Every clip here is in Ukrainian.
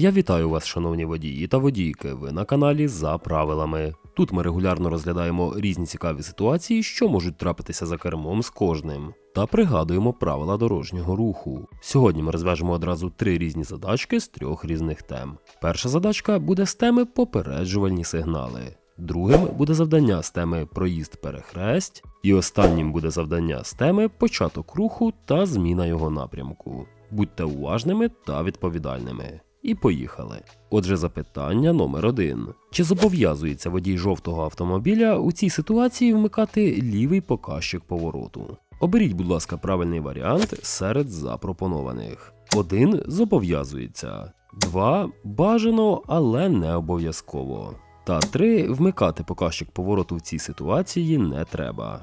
Я вітаю вас, шановні водії та водійки. Ви на каналі за правилами. Тут ми регулярно розглядаємо різні цікаві ситуації, що можуть трапитися за кермом з кожним, та пригадуємо правила дорожнього руху. Сьогодні ми розв'яжемо одразу три різні задачки з трьох різних тем. Перша задачка буде з теми попереджувальні сигнали. Другим буде завдання з теми проїзд перехресть, і останнім буде завдання з теми початок руху та зміна його напрямку. Будьте уважними та відповідальними. І поїхали. Отже, запитання номер один: чи зобов'язується водій жовтого автомобіля у цій ситуації вмикати лівий показчик повороту? Оберіть, будь ласка, правильний варіант серед запропонованих. 1. Зобов'язується. 2. Бажано, але не обов'язково. Та 3. Вмикати показчик повороту в цій ситуації не треба.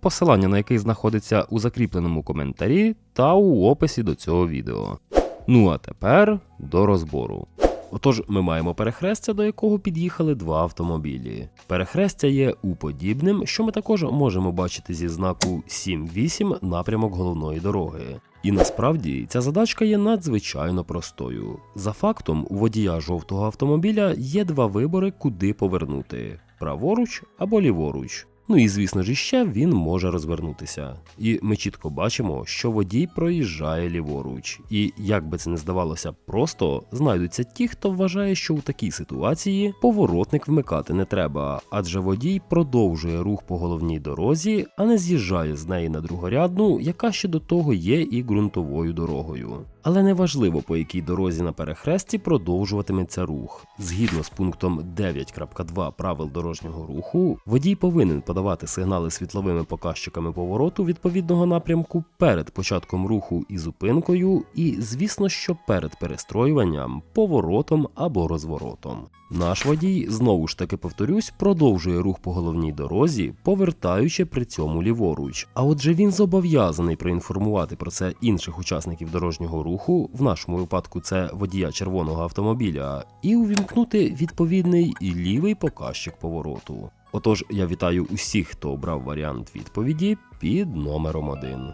посилання на який знаходиться у закріпленому коментарі та у описі до цього відео. Ну а тепер до розбору. Отож, ми маємо перехрестя, до якого під'їхали два автомобілі. Перехрестя є уподібним, що ми також можемо бачити зі знаку 7-8 напрямок головної дороги. І насправді ця задачка є надзвичайно простою. За фактом, у водія жовтого автомобіля є два вибори, куди повернути: праворуч або ліворуч. Ну і звісно ж іще він може розвернутися. І ми чітко бачимо, що водій проїжджає ліворуч. І як би це не здавалося, просто знайдуться ті, хто вважає, що у такій ситуації поворотник вмикати не треба, адже водій продовжує рух по головній дорозі, а не з'їжджає з неї на другорядну, яка ще до того є і ґрунтовою дорогою. Але неважливо, по якій дорозі на перехресті продовжуватиметься рух. Згідно з пунктом 9.2 правил дорожнього руху, водій повинен подавати сигнали світловими показчиками повороту відповідного напрямку перед початком руху і зупинкою, і, звісно, що перед перестроюванням, поворотом або розворотом. Наш водій, знову ж таки повторюсь, продовжує рух по головній дорозі, повертаючи при цьому ліворуч. А отже, він зобов'язаний проінформувати про це інших учасників дорожнього руху, в нашому випадку це водія червоного автомобіля, і увімкнути відповідний і лівий показчик повороту. Отож, я вітаю усіх, хто обрав варіант відповіді під номером 1.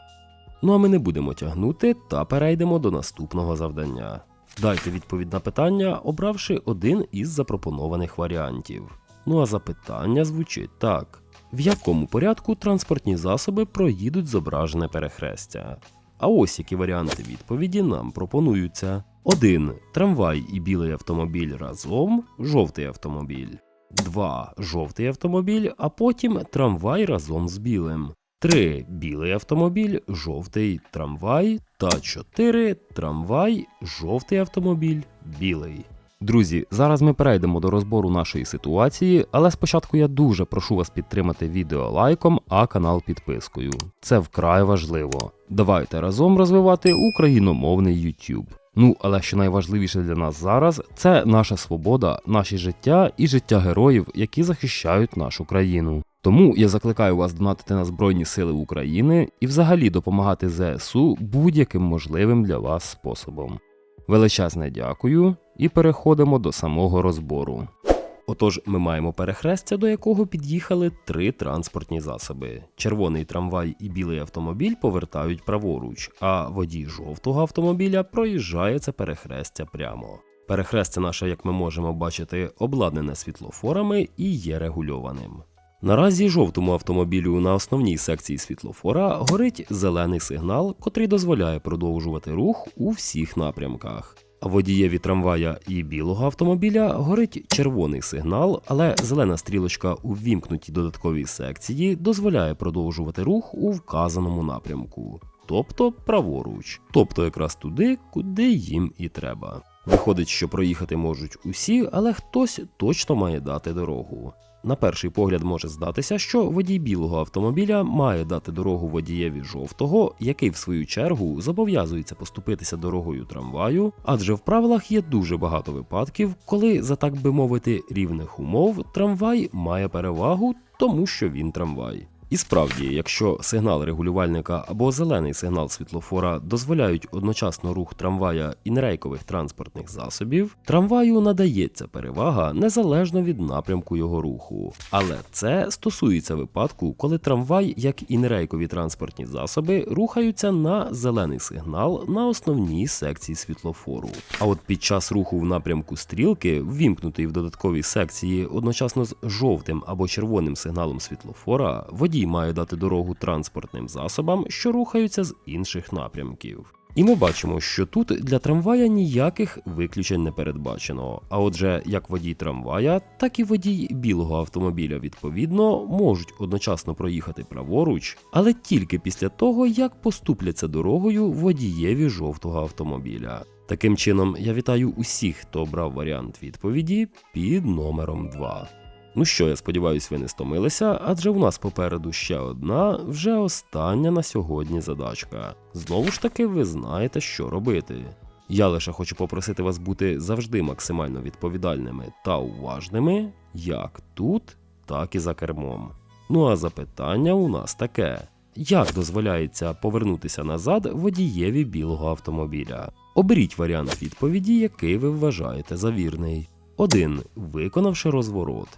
Ну а ми не будемо тягнути та перейдемо до наступного завдання. Дайте відповідь на питання, обравши один із запропонованих варіантів. Ну а запитання звучить так: в якому порядку транспортні засоби проїдуть зображене перехрестя? А ось які варіанти відповіді нам пропонуються: 1. Трамвай і білий автомобіль разом, жовтий автомобіль. 2. Жовтий автомобіль, а потім трамвай разом з білим. 3. Білий автомобіль, жовтий трамвай. Та 4. Трамвай, жовтий автомобіль, білий. Друзі, зараз ми перейдемо до розбору нашої ситуації, але спочатку я дуже прошу вас підтримати відео лайком, а канал підпискою. Це вкрай важливо. Давайте разом розвивати україномовний YouTube. Ну, але що найважливіше для нас зараз, це наша свобода, наші життя і життя героїв, які захищають нашу країну. Тому я закликаю вас донатити на Збройні Сили України і взагалі допомагати ЗСУ будь-яким можливим для вас способом. Величезне дякую і переходимо до самого розбору. Отож, ми маємо перехрестя, до якого під'їхали три транспортні засоби: червоний трамвай і білий автомобіль повертають праворуч, а водій жовтого автомобіля проїжджає це перехрестя прямо. Перехрестя наше, як ми можемо бачити, обладнане світлофорами і є регульованим. Наразі жовтому автомобілю на основній секції світлофора горить зелений сигнал, котрий дозволяє продовжувати рух у всіх напрямках. Водієві трамвая і білого автомобіля горить червоний сигнал, але зелена стрілочка у ввімкнутій додатковій секції дозволяє продовжувати рух у вказаному напрямку, тобто праворуч, тобто якраз туди, куди їм і треба. Виходить, що проїхати можуть усі, але хтось точно має дати дорогу. На перший погляд може здатися, що водій білого автомобіля має дати дорогу водієві жовтого, який в свою чергу зобов'язується поступитися дорогою трамваю, адже в правилах є дуже багато випадків, коли, за так би мовити, рівних умов трамвай має перевагу, тому що він трамвай. І справді, якщо сигнал регулювальника або зелений сигнал світлофора дозволяють одночасно рух трамвая і нерейкових транспортних засобів, трамваю надається перевага незалежно від напрямку його руху. Але це стосується випадку, коли трамвай, як і нерейкові транспортні засоби, рухаються на зелений сигнал на основній секції світлофору. А от під час руху в напрямку стрілки, ввімкнутий в додатковій секції одночасно з жовтим або червоним сигналом світлофора, водій має дати дорогу транспортним засобам, що рухаються з інших напрямків. І ми бачимо, що тут для трамвая ніяких виключень не передбачено. А отже, як водій трамвая, так і водій білого автомобіля відповідно можуть одночасно проїхати праворуч, але тільки після того, як поступляться дорогою водієві жовтого автомобіля. Таким чином, я вітаю усіх, хто обрав варіант відповіді під номером 2. Ну що, я сподіваюся, ви не стомилися, адже у нас попереду ще одна, вже остання на сьогодні задачка. Знову ж таки, ви знаєте, що робити. Я лише хочу попросити вас бути завжди максимально відповідальними та уважними, як тут, так і за кермом. Ну а запитання у нас таке: як дозволяється повернутися назад водієві білого автомобіля? Оберіть варіант відповіді, який ви вважаєте за вірний. 1. Виконавши розворот.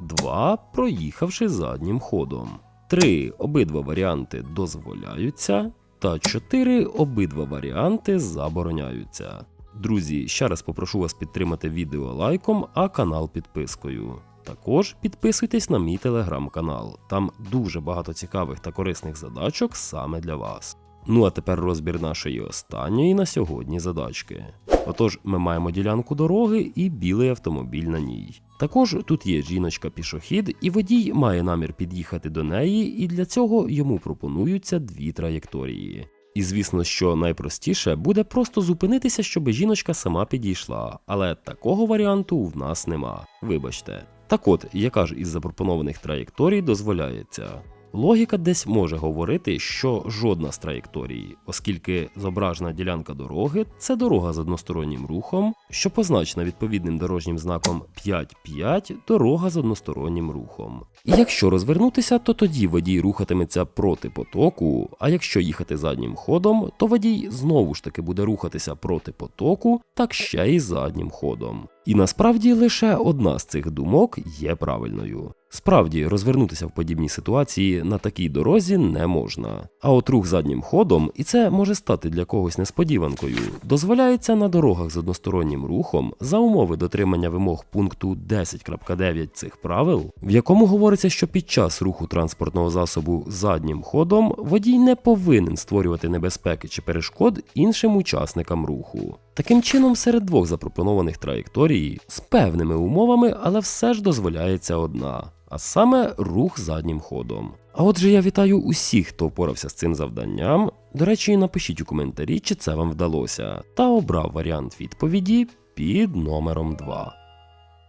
2. Проїхавши заднім ходом. 3. Обидва варіанти дозволяються. Та 4. Обидва варіанти забороняються. Друзі, ще раз попрошу вас підтримати відео лайком, а канал підпискою. Також підписуйтесь на мій телеграм-канал. Там дуже багато цікавих та корисних задачок саме для вас. Ну а тепер розбір нашої останньої на сьогодні задачки. Отож, ми маємо ділянку дороги і білий автомобіль на ній. Також тут є жіночка-пішохід, і водій має намір під'їхати до неї, і для цього йому пропонуються дві траєкторії. І звісно, що найпростіше буде просто зупинитися, щоб жіночка сама підійшла, але такого варіанту в нас нема. Вибачте. Так от, яка ж із запропонованих траєкторій дозволяється? Логіка десь може говорити, що жодна з траєкторій, оскільки зображена ділянка дороги це дорога з одностороннім рухом, що позначена відповідним дорожнім знаком 5-5 дорога з одностороннім рухом. Якщо розвернутися, то тоді водій рухатиметься проти потоку, а якщо їхати заднім ходом, то водій знову ж таки буде рухатися проти потоку, так ще й заднім ходом. І насправді лише одна з цих думок є правильною. Справді, розвернутися в подібній ситуації на такій дорозі не можна. А от рух заднім ходом, і це може стати для когось несподіванкою, дозволяється на дорогах з одностороннім рухом за умови дотримання вимог пункту 10.9 цих правил, в якому говориться, що під час руху транспортного засобу заднім ходом водій не повинен створювати небезпеки чи перешкод іншим учасникам руху. Таким чином, серед двох запропонованих траєкторій з певними умовами, але все ж дозволяється одна, а саме рух заднім ходом. А отже, я вітаю усіх, хто впорався з цим завданням. До речі, напишіть у коментарі, чи це вам вдалося, та обрав варіант відповіді під номером 2.